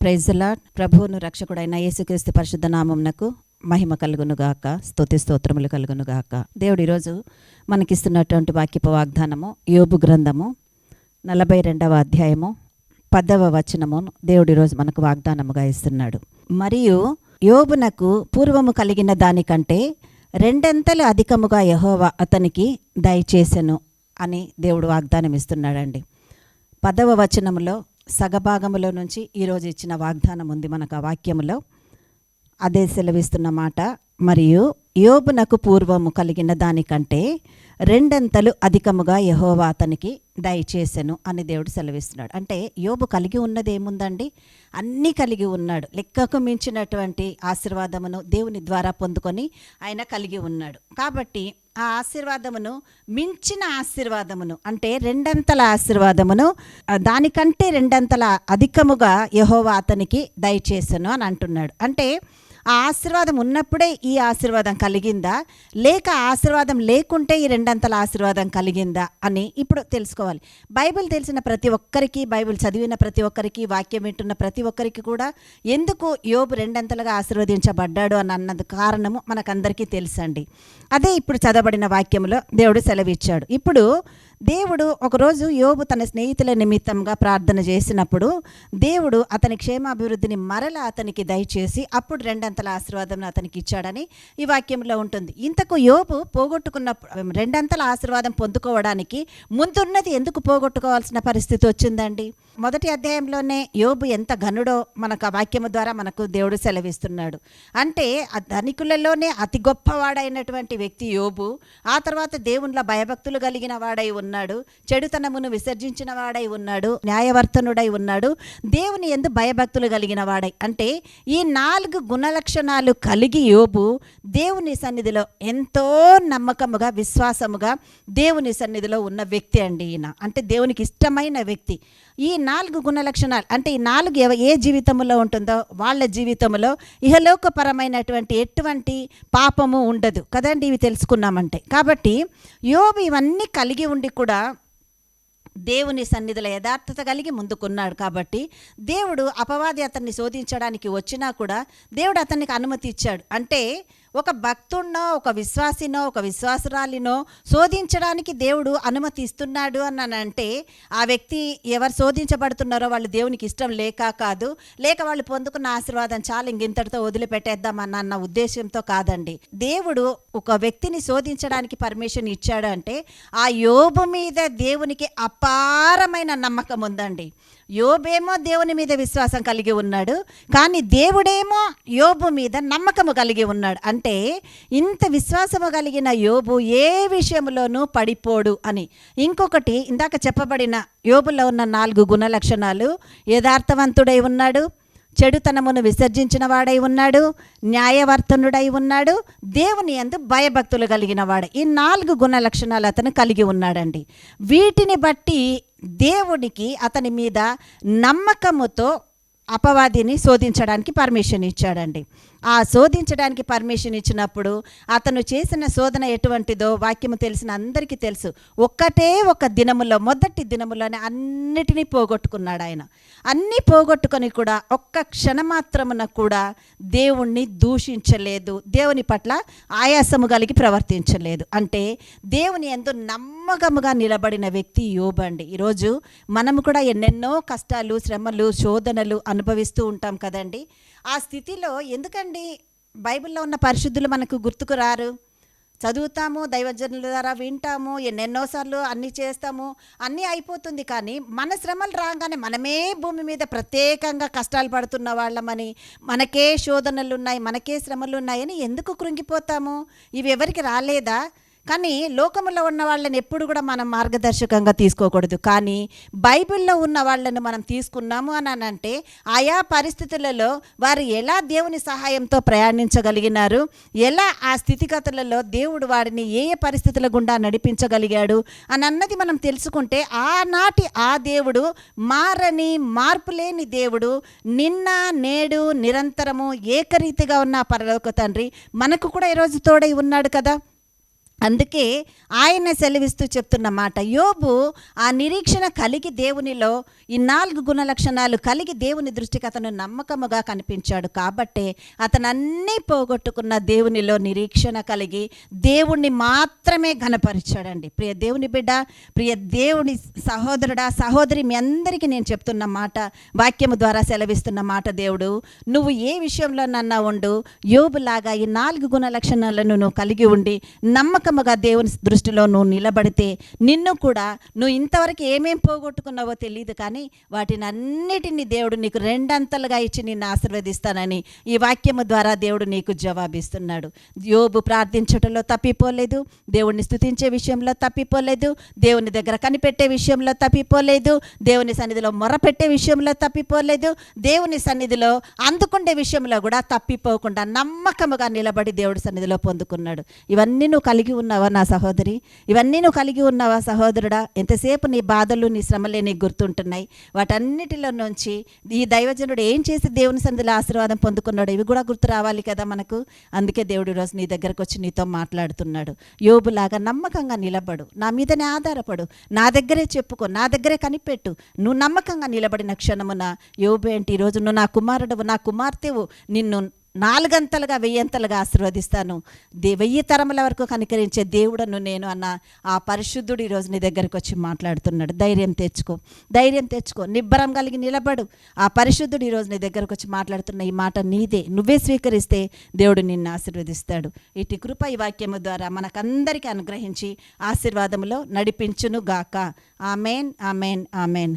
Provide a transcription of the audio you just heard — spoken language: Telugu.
ప్రైజ్లా ప్రభువును రక్షకుడైన యేసుక్రీస్తు పరిశుద్ధ నామంనకు మహిమ కలుగును గాక. స్తుతి స్తోత్రములు కలుగునుగాక దేవుడు ఈరోజు మనకిస్తున్నటువంటి వాక్యపు వాగ్దానము యోబు గ్రంథము నలభై రెండవ అధ్యాయము పదవ వచనము దేవుడు ఈరోజు మనకు వాగ్దానముగా ఇస్తున్నాడు. మరియు యోబునకు పూర్వము కలిగిన దానికంటే రెండంతలు అధికముగా యహోవా అతనికి దయచేసెను అని దేవుడు వాగ్దానం ఇస్తున్నాడండి పదవ వచనములో సగభాగములో నుంచి ఈరోజు ఇచ్చిన వాగ్దానం ఉంది మనకు ఆ వాక్యములో. అదే సెలవిస్తున్న మాట మరియు యోబునకు పూర్వము కలిగిన దానికంటే రెండంతలు అధికముగా యహోవా అతనికి దయచేసెను అని దేవుడు సెలవిస్తున్నాడు. అంటే యోబు కలిగి ఉన్నది ఏముందండి? అన్నీ కలిగి ఉన్నాడు. లెక్కకు మించినటువంటి ఆశీర్వాదమును దేవుని ద్వారా పొందుకొని ఆయన కలిగి ఉన్నాడు. కాబట్టి ఆ ఆశీర్వాదమును మించిన ఆశీర్వాదమును అంటే రెండంతల ఆశీర్వాదమును దానికంటే రెండంతల అధికముగా యహోవా అతనికి దయచేసను అని అంటున్నాడు. అంటే ఆ ఆశీర్వాదం ఉన్నప్పుడే ఈ ఆశీర్వాదం కలిగిందా? లేక ఆశీర్వాదం లేకుంటే ఈ రెండంతల ఆశీర్వాదం కలిగిందా అని ఇప్పుడు తెలుసుకోవాలి. బైబిల్ తెలిసిన ప్రతి ఒక్కరికి బైబిల్ చదివిన ప్రతి ఒక్కరికి వాక్యం వింటున్న ప్రతి ఒక్కరికి కూడా ఎందుకు యోబు రెండంతలుగా ఆశీర్వదించబడ్డాడు అని అన్నది కారణము మనకందరికీ తెలుసండి. అదే ఇప్పుడు చదవబడిన వాక్యంలో దేవుడు సెలవిచ్చాడు. ఇప్పుడు దేవుడు ఒకరోజు యోబు తన స్నేహితుల నిమిత్తంగా ప్రార్థన చేసినప్పుడు దేవుడు అతని క్షేమాభివృద్ధిని మరల అతనికి దయచేసి అప్పుడు రెండంతల ఆశీర్వాదం అతనికి ఇచ్చాడని ఈ వాక్యంలో ఉంటుంది. ఇంతకు యోబు పోగొట్టుకున్న రెండంతల ఆశీర్వాదం పొందుకోవడానికి ముందున్నది ఎందుకు పోగొట్టుకోవాల్సిన పరిస్థితి వచ్చిందండి? మొదటి అధ్యాయంలోనే యోబు ఎంత ఘనుడో మనకు ఆ వాక్యము ద్వారా మనకు దేవుడు సెలవిస్తున్నాడు. అంటే ఆ ధనికులలోనే అతి గొప్పవాడైనటువంటి వ్యక్తి యోబు ఆ తర్వాత దేవునిలో భయభక్తులు కలిగిన వాడై ఉన్నాడు చెడుతనమును విసర్జించిన వాడై ఉన్నాడు న్యాయవర్తనుడై ఉన్నాడు దేవుని ఎందు భయభక్తులు కలిగిన వాడై. అంటే ఈ నాలుగు గుణలక్షణాలు కలిగి యోబు దేవుని సన్నిధిలో ఎంతో నమ్మకముగా విశ్వాసముగా దేవుని సన్నిధిలో ఉన్న వ్యక్తి అండి ఈయన. అంటే దేవునికి ఇష్టమైన వ్యక్తి. ఈ నాలుగు గుణ లక్షణాలు అంటే ఈ నాలుగు ఏ జీవితంలో ఉంటుందో వాళ్ళ జీవితంలో ఇహలోకపరమైనటువంటి ఎటువంటి పాపము ఉండదు. కదండి ఇవి తెలుసుకున్నామంటే. కాబట్టి యోబు ఇవన్నీ కలిగి ఉండి కూడా దేవుని సన్నిధిలో యథార్థత కలిగి ముందుకున్నాడు కాబట్టి దేవుడు అపవాది అతన్ని శోధించడానికి వచ్చినా కూడా దేవుడు అతనికి అనుమతి ఇచ్చాడు. అంటే ఒక భక్తుడినో ఒక విశ్వాసినో ఒక విశ్వాసురాలినో శోధించడానికి దేవుడు అనుమతి ఇస్తున్నాడు అని అంటే ఆ వ్యక్తి ఎవరు శోధించబడుతున్నారో వాళ్ళు దేవునికి ఇష్టం లేక కాదు. లేక వాళ్ళు పొందుకున్న ఆశీర్వాదం చాలా ఇంగింతటితో వదిలిపెట్టేద్దామన్న అన్న ఉద్దేశంతో కాదండి. దేవుడు ఒక వ్యక్తిని శోధించడానికి పర్మిషన్ ఇచ్చాడు అంటే ఆ యోబు మీద దేవునికి అపారమైన నమ్మకం ఉందండి. యోబేమో దేవుని మీద విశ్వాసం కలిగి ఉన్నాడు. కానీ దేవుడేమో యోబు మీద నమ్మకము కలిగి ఉన్నాడు. అంటే అంటే ఇంత విశ్వాసము కలిగిన యోబు ఏ విషయంలోనూ పడిపోడు అని. ఇంకొకటి ఇందాక చెప్పబడిన యోబులో ఉన్న నాలుగు గుణ లక్షణాలు యథార్థవంతుడై ఉన్నాడు చెడుతనమును విసర్జించిన వాడై ఉన్నాడు న్యాయవర్తనుడై ఉన్నాడు దేవుని యందు భయభక్తులు కలిగిన వాడు. ఈ నాలుగు గుణ లక్షణాలు అతను కలిగి ఉన్నాడండి. వీటిని బట్టి దేవుడికి అతని మీద నమ్మకముతో అపవాదిని శోధించడానికి పర్మిషన్ ఇచ్చాడండి. ఆ శోధించడానికి పర్మిషన్ ఇచ్చినప్పుడు అతను చేసిన శోధన ఎటువంటిదో వాక్యము తెలిసిన అందరికీ తెలుసు. ఒక్కటే ఒక దినములో మొదటి దినములోనే అన్నిటినీ పోగొట్టుకున్నాడు ఆయన. అన్నీ పోగొట్టుకొని కూడా ఒక్క క్షణమాత్రమున కూడా దేవుణ్ణి దూషించలేదు. దేవుని పట్ల ఆయాసము కలిగి ప్రవర్తించలేదు. అంటే దేవుని ఎందు నమ్మకముగా నిలబడిన వ్యక్తి యోబండి ఈరోజు మనము కూడా ఎన్నెన్నో కష్టాలు శ్రమలు శోధనలు అనుభవిస్తూ ఉంటాం కదండి. ఆ స్థితిలో ఎందుకండి బైబిల్లో ఉన్న పరిశుద్ధులు మనకు గుర్తుకు రారు? చదువుతాము దైవజనుల ద్వారా వింటాము ఎన్నెన్నోసార్లు అన్నీ చేస్తాము అన్నీ అయిపోతుంది కానీ మన శ్రమలు రాగానే మనమే భూమి మీద ప్రత్యేకంగా కష్టాలు పడుతున్న వాళ్ళమని మనకే శోధనలు ఉన్నాయి మనకే శ్రమలు ఉన్నాయని ఎందుకు కృంగిపోతాము? ఇవి ఎవరికి రాలేదా? కానీ లోకములో ఉన్న వాళ్ళని ఎప్పుడు కూడా మనం మార్గదర్శకంగా తీసుకోకూడదు. కానీ బైబిల్లో ఉన్న వాళ్ళని మనం తీసుకున్నాము అని అని అంటే ఆయా పరిస్థితులలో వారు ఎలా దేవుని సహాయంతో ప్రయాణించగలిగినారు? ఎలా ఆ స్థితిగతులలో దేవుడు వారిని ఏ ఏ పరిస్థితుల గుండా నడిపించగలిగాడు? అని అన్నది మనం తెలుసుకుంటే ఆనాటి ఆ దేవుడు మారని మార్పు లేని దేవుడు నిన్న నేడు నిరంతరము ఏకరీతిగా ఉన్న పరలోక తండ్రి మనకు కూడా ఈరోజు తోడై ఉన్నాడు కదా? అందుకే ఆయన సెలవిస్తూ చెప్తున్న మాట యోబు ఆ నిరీక్షణ కలిగి దేవునిలో ఈ నాలుగు గుణ లక్షణాలు కలిగి దేవుని దృష్టికి అతను నమ్మకముగా కనిపించాడు. కాబట్టే అతను అన్నీ పోగొట్టుకున్న దేవునిలో నిరీక్షణ కలిగి దేవుణ్ణి మాత్రమే ఘనపరిచాడండి. ప్రియ దేవుని బిడ్డ ప్రియ దేవుని సహోదరుడా సహోదరి మీ అందరికీ నేను చెప్తున్న మాట వాక్యము ద్వారా సెలవిస్తున్న మాట దేవుడు నువ్వు ఏ విషయంలో నన్నా ఉండు యోబులాగా ఈ నాలుగు గుణ లక్షణాలను నువ్వు కలిగి ఉండి నమ్మకముగా దేవుని దృష్టిలో నువ్వు నిలబడితే నిన్ను కూడా నువ్వు ఇంతవరకు ఏమేం పోగొట్టుకున్నావో తెలియదు కానీ వాటిని అన్నిటినీ దేవుడు నీకు రెండంతలుగా ఇచ్చి నిన్ను ఆశీర్వదిస్తానని ఈ వాక్యము ద్వారా దేవుడు నీకు జవాబిస్తున్నాడు. యోబు ప్రార్థించటంలో తప్పిపోలేదు. దేవుణ్ణి స్తుతించే విషయంలో తప్పిపోలేదు. దేవుని దగ్గర కనిపెట్టే విషయంలో తప్పిపోలేదు. దేవుని సన్నిధిలో మొరపెట్టే విషయంలో తప్పిపోలేదు. దేవుని సన్నిధిలో అందుకుండే విషయంలో కూడా తప్పిపోకుండా నమ్మకముగా నిలబడి దేవుడి సన్నిధిలో పొందుకున్నాడు. ఇవన్నీ నువ్వు కలిగి ఉన్నావా నా సహోదరి? ఇవన్నీ నువ్వు కలిగి ఉన్నావా సహోదరుడా? ఎంతసేపు నీ బాధలు నీ శ్రమలే నీకు గుర్తుంటున్నాయి? వాటన్నిటిలో నుంచి ఈ దైవజనుడు ఏం చేసి దేవుని సన్నిధిలో ఆశీర్వాదం పొందుకున్నాడు ఇవి కూడా గుర్తు రావాలి కదా మనకు? అందుకే దేవుడు ఈరోజు నీ దగ్గరకు వచ్చి నీతో మాట్లాడుతున్నాడు. యోబులాగా నమ్మకంగా నిలబడు. నా మీదనే ఆధారపడు. నా దగ్గరే చెప్పుకో. నా దగ్గరే కనిపెట్టు. నువ్వు నమ్మకంగా నిలబడిన క్షణమున యోబు ఏంటి? ఈరోజు నువ్వు నా కుమారుడవు నా కుమార్తెవు. నిన్ను నాలుగంతలుగా వెయ్యంతలుగా ఆశీర్వదిస్తాను. దే వెయ్యి తరముల వరకు కనికరించే దేవుడను నేను అన్న ఆ పరిశుద్ధుడు ఈరోజు నీ దగ్గరికి వచ్చి మాట్లాడుతున్నాడు. ధైర్యం తెచ్చుకో. ధైర్యం తెచ్చుకో. నిబ్బరం కలిగి నిలబడు. ఆ పరిశుద్ధుడు ఈరోజు నీ దగ్గరకు వచ్చి మాట్లాడుతున్న ఈ మాట నీదే. నువ్వే స్వీకరిస్తే దేవుడు నిన్ను ఆశీర్వదిస్తాడు. ఇటు కృప ఈ వాక్యము ద్వారా మనకందరికీ అనుగ్రహించి ఆశీర్వాదములో నడిపించును గాక ఆమెన్ ఆమెన్ ఆమెన్.